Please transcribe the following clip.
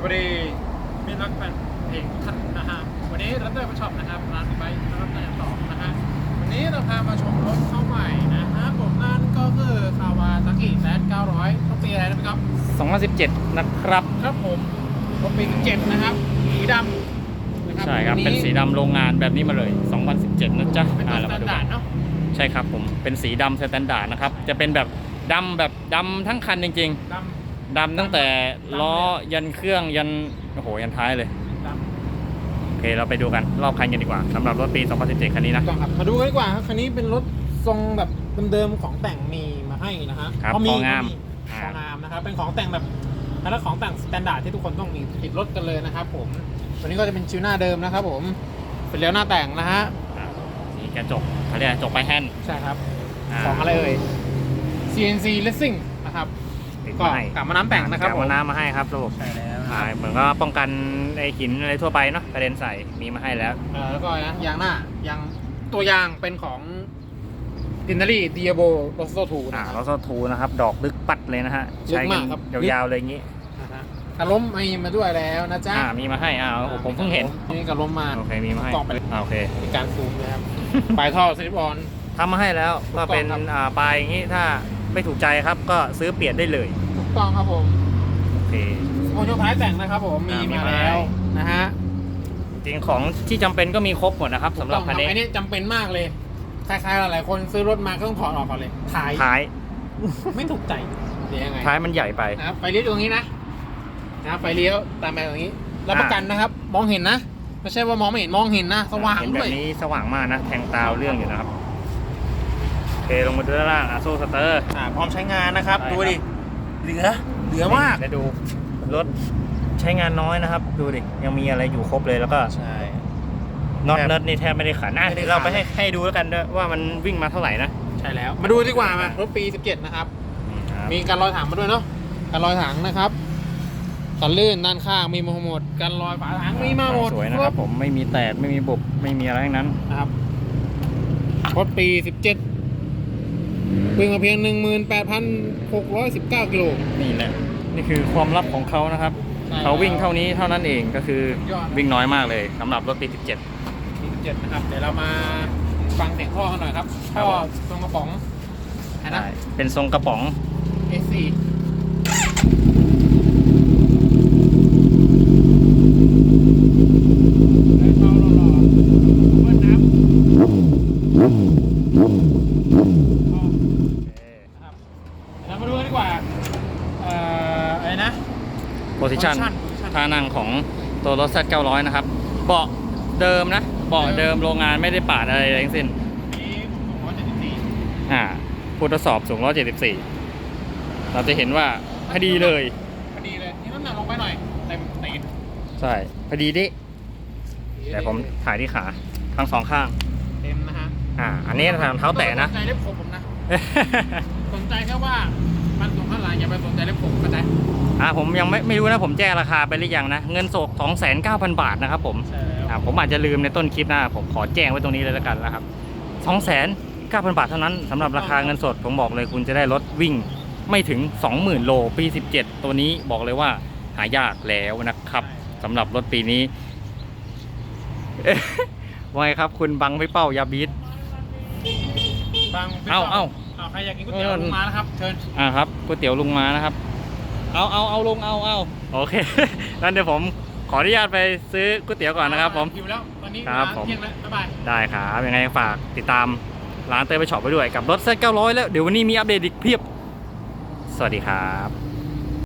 สวัสดีมิตรรักแฟนเพลงทุกท่านนะฮะ วันนี้รัตเตอร์มาช็อปนะครับร้านไบค์รัตเตอร์สองนะฮะ วันนี้เราพามาชมรถเข้าใหม่นะฮะผมนั่นก็คือคาวาซากิแซด900ต้องปีอะไรนะครับ 2017 นะครับ ครับผมรถปี17นะครับ สีดำนะใช่ครับ เป็นสีดำโรงงานแบบนี้มาเลย 2017 นะจ๊ะเป็นอ่าตัวเราสแตมานดูดาร์ดเนาะใช่ครับผม เป็นสีดำสแตนดาร์ดนะครับ จะเป็นแบบดำแบบดำทั้งคันจริงดๆ ดำตั้งแต่ล้อยันเครื่องยันโอ้โหยันท้ายเลยำดโอเคเราไปดูกันรอบคันกันดีกว่าสำหรับรถปี 2017 คันนี้นะำต้องครับมาดูกันดีกว่าครับคันนี้เป็นรถทรงแบบเดิมๆของแต่งมีมาให้นะฮะครับเขามีของงามเขของงามนะครับเป็นของแต่งแบบแล้วของแต่งสแตนดาร์ดที่ทุกคนต้องมีติดรถกันเลยนะครับผมตัวนี้ก็จะเป็นชิวหน้าเดิมนะครับผมเป็นเลี้ยวหน้าแต่งนะฮะอ่าสีกระจกเขาเรียกกระจกไปแฮนด์ใช่ครับาของอะไรเอ่ย CNC Racing นะครับติด ก็มาให้กลับมาน้ำแต่งนะครับกลับผมมาน้ำมาให้ครับระบบใช่แล้วอ่าเหมือนก็ป้องกันไอหินอะไรทั่วไปเนาะกระเด็นใส่มีมาให้แล้วเออแล้วก็นะยางหน้ายางตัวยางเป็นของดินารีดิอาโบโรสโตทูอ่านะคแล้รับวก็ทูนะครับ ดอกลึกปัดเลยนะฮะลึกใช้กัมากครับยาวๆเลยอย่างนี้นะฮะกระล้มมีมาด้วยแล้วนะจ๊ะอ่ามีมาให้อ่าโอ้โหผมเพิ่งเห็นนี่กระล้มมาโอเคมีมาให้กล่องไปอ่าโอเคมีการซูมนะครับปลายท่อสลิปออนทำมาให้แล้วก็เป็นถูกต้องครับอ่าปลายอย่างนี้ถ้าไม่ถูกใจครับก็ซื้อเปลี่ยนได้เลยถูก ต้องครับผมโอเค โมโนท้ายแต่งนะครับผมมีอ่ามีมามา แล้วให้นะฮะจริงของที่จำเป็นก็มีครบหมดนะครับสำหรับคันนี้อันนี้จำเป็นมากเลยคล้ายๆหลายๆคนซื้อรถมาก็ต้องถอดออกก่อนเลยท้ายท้าย ไม่ถูกใจเดี๋ยวยังไงท้ายมันใหญ่ไป นะครับไฟเลี้ยวอยู่ตรงนี้นะนะครับไฟเลี้ยวตามไปตรงนี้รับประกันนะครับ มองเห็นนะ ไม่ใช่ว่ามองไม่เห็นมองเห็นนะสว่างเห็นแบด้วยบนี้สว่างมากนะ แทงตาวเรื่องอยู่นะครับ โอเค ลงมาดูด้านล่างอะโซ่สเตอร์ อ่าพร้อมใช้งานนะครับใช่ดูครับดิ เหลือเหลือมากได้ดูรถใช้งานน้อยนะครับ ดูดิยังมีอะไรอยู่ครบเลยแล้วก็ใช่น็อตแทบเนิร์ดนี่แทบไม่ได้ขันอะไม่ได้เดี๋ยวเราไปขันให้ให้ดูแล้วกันด้วยว่ามันวิ่งมาเท่าไหร่นะใช่แล้ว มาดูดีกว่ามารถปี 17 นะครับครับมีการลอยถังมาด้วยเนาะการลอยถังนะครับกันลื่นด้านข้างมีมาหมดการลอยฝาถังมีมาหมดสวยนะครับผมไม่มีแตกไม่มีบุบไม่มีอะไรทั้งนั้นนะครับรถปี 17 วิ่งมาเพียง 18,619 กิโล นี่แหละนี่คือความลับของเขานะครับใช่เขาวิ่งเท่านี้เท่านั้นเองก็คือสุดยอดวิ่งน้อยมากเลยสำหรับรถปี 17ปี17นะครับ เดี๋ยวเรามาฟังเสียงท่อกันหน่อยครับครับท่อผมตรงกระป๋องนะใช่เป็นทรงกระป๋อง S4 เดินเบาหล่อๆเบิ้ลน้ำท่อนะครับเดี๋ยวเรามาดูกันดีกว่า เอ่ออะไรนะ โพซิชัน position ท่านั่งของตัวรถ Z900 นะครับ เบาะเดิมนะ เบาะเดิมโรงงานไม่ได้ปาดอะไรทั้งสิ้นนี่ผมว่า74อ่าผู้ทดสอบสูง 174 เราจะเห็นว่าพอดีเลย พอดีเลย นี่น้ำหนักลงไปหน่อยเต็มตีนใช่ พอดีดิเดี๋ยวผมถ่ายที่ขาทั้งสองข้าง เต็มนะฮะ อ่า อันนี้ทางเท้าแตะนะ สนใจเล็บผมผมนะ สนใจแค่ว่า มันสูงเท่าไหร่อย่าไปสนใจเล็บผมเข้าใจอ่าผมยังไม่ไม่รู้นะผมแจ้งราคาไปหรือยังนะเงินสด2,900 บาทนะครับผมใช่แล้วอ่าผมอาจจะลืมในต้นคลิปนะผมขอแจ้งไว้ตรงนี้เลยแล้วกันนะครับ2,900 บาทเท่านั้นสำหรับราคาเงินสดผมบอกเลยคุณจะได้รถวิ่งไม่ถึง 20,000 โลปี 17 ตัวนี้บอกเลยว่าหายากแล้วนะครับสำหรับรถปีนี้ว่าไงครับคุณบังพี่เป้ายาบีทบางพี่เอ้าเอ้าเอา ใครอยากกินก๋วยเตี๋ยวเออลงมานะครับเชิญอ่าครับก๋วยเตี๋ยวลุงมานะครับ เอาเอาเอาลงเอาเอาโอเคงั้นเดี๋ยวผมขออนุญาตไปซื้อก๋วยเตี๋ยวก่อนนะครับ ผมหิวแล้วตอนนี้ครับเวลาผมเที่ยงแล้วบ๊ายบายได้ครับยังไงฝากติดตามร้านเตยไปช็อปไปด้วยกับรถเซ็ต900 แล้วเดี๋ยววันนี้มีอัปเดตอีกเพียบ สวัสดีครับ